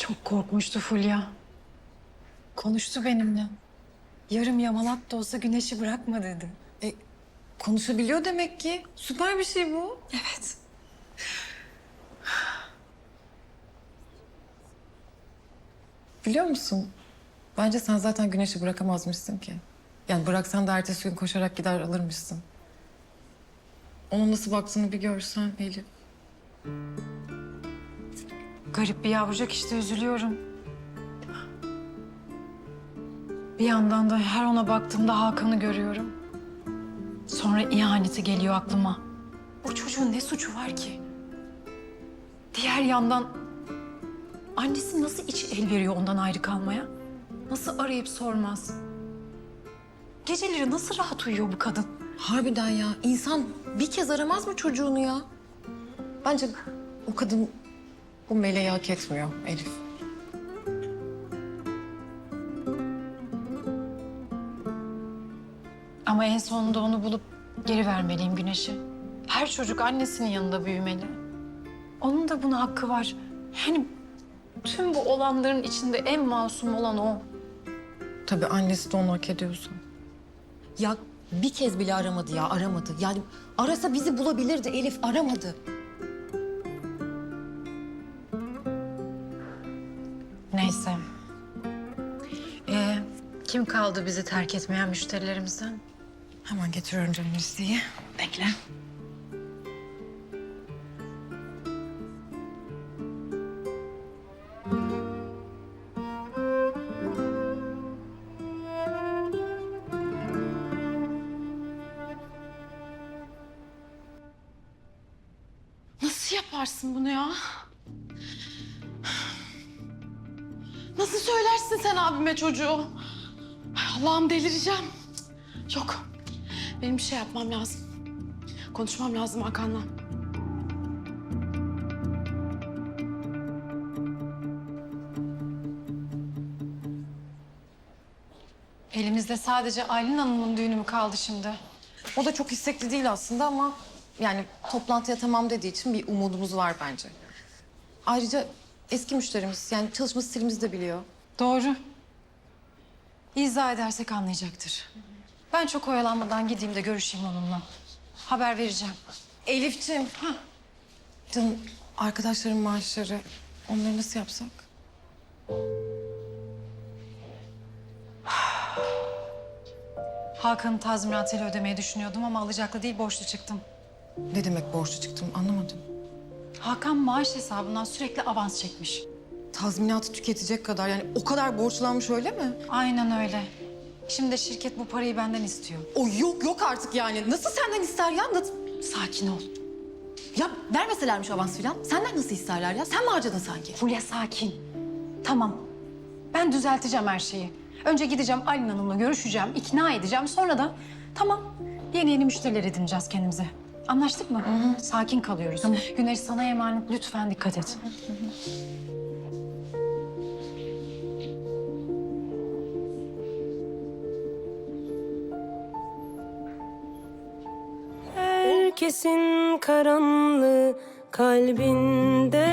Çok korkmuştu Fulya. Konuştu benimle. Yarım yamalak da olsa güneşi bırakma dedi. E, konuşabiliyor demek ki. Süper bir şey bu. Evet. Biliyor musun? Bence sen zaten güneşi bırakamazmışsın ki. Yani bıraksan da ertesi gün koşarak gider alırmışsın. Onun nasıl baktığını bir görsen Elif. Garip bir yavrucak işte üzülüyorum. Bir yandan da her ona baktığımda Hakan'ı görüyorum. Sonra ihaneti geliyor aklıma. O çocuğun ne suçu var ki? Diğer yandan annesi nasıl içi el veriyor ondan ayrı kalmaya? Nasıl arayıp sormaz? Geceleri nasıl rahat uyuyor bu kadın? Harbiden ya. insan bir kez aramaz mı çocuğunu ya? Bence o kadın bu meleği hak etmiyor Elif. Ama en sonunda onu bulup geri vermeliyim Güneş'e. Her çocuk annesinin yanında büyümeli. Onun da buna hakkı var. Yani tüm bu olanların içinde en masum olan o. Tabii annesi de onu hak ediyorsa. Ya bir kez bile aramadı ya aramadı. Yani arasa bizi bulabilirdi Elif aramadı. Neyse. Ee, kim kaldı bizi terk etmeyen müşterilerimizden? Hemen getiriyorum canım listeyi. Bekle. Nasıl yaparsın bunu ya? Nasıl söylersin sen abime çocuğu? Allah'ım delireceğim. Yok. Benim bir şey yapmam lazım. Konuşmam lazım Hakan'la. Elimizde sadece Aylin Hanım'ın düğünü mü kaldı şimdi? O da çok istekli değil aslında ama yani toplantıya tamam dediği için bir umudumuz var bence. Ayrıca eski müşterimiz yani çalışma stilimizi de biliyor. Doğru. İzah edersek anlayacaktır. Ben çok oyalanmadan gideyim de görüşeyim onunla. Haber vereceğim. Elif'ciğim. Canım arkadaşların maaşları onları nasıl yapsak? Hakan'ın tazminatıyla ödemeyi düşünüyordum ama alacaklı değil borçlu çıktım. Ne demek borçlu çıktım anlamadım. Hakan maaş hesabından sürekli avans çekmiş. Tazminatı tüketecek kadar yani o kadar borçlanmış öyle mi? Aynen öyle. Şimdi de şirket bu parayı benden istiyor. O yok yok artık yani. Nasıl senden ister ya? Nasıl? Sakin ol. Ya vermeselermiş avans filan. Senden nasıl isterler ya? Sen mi harcadın sanki? Fulya sakin. Tamam. Ben düzelteceğim her şeyi. Önce gideceğim Aylin Hanım'la görüşeceğim, ikna edeceğim. Sonra da tamam yeni yeni müşteriler edineceğiz kendimize. Anlaştık mı? Sakin kalıyoruz. Güneş sana emanet. Lütfen dikkat et. Herkesin karanlığı kalbinde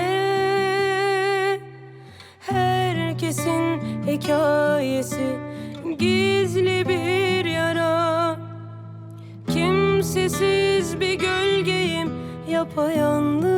yapayalnız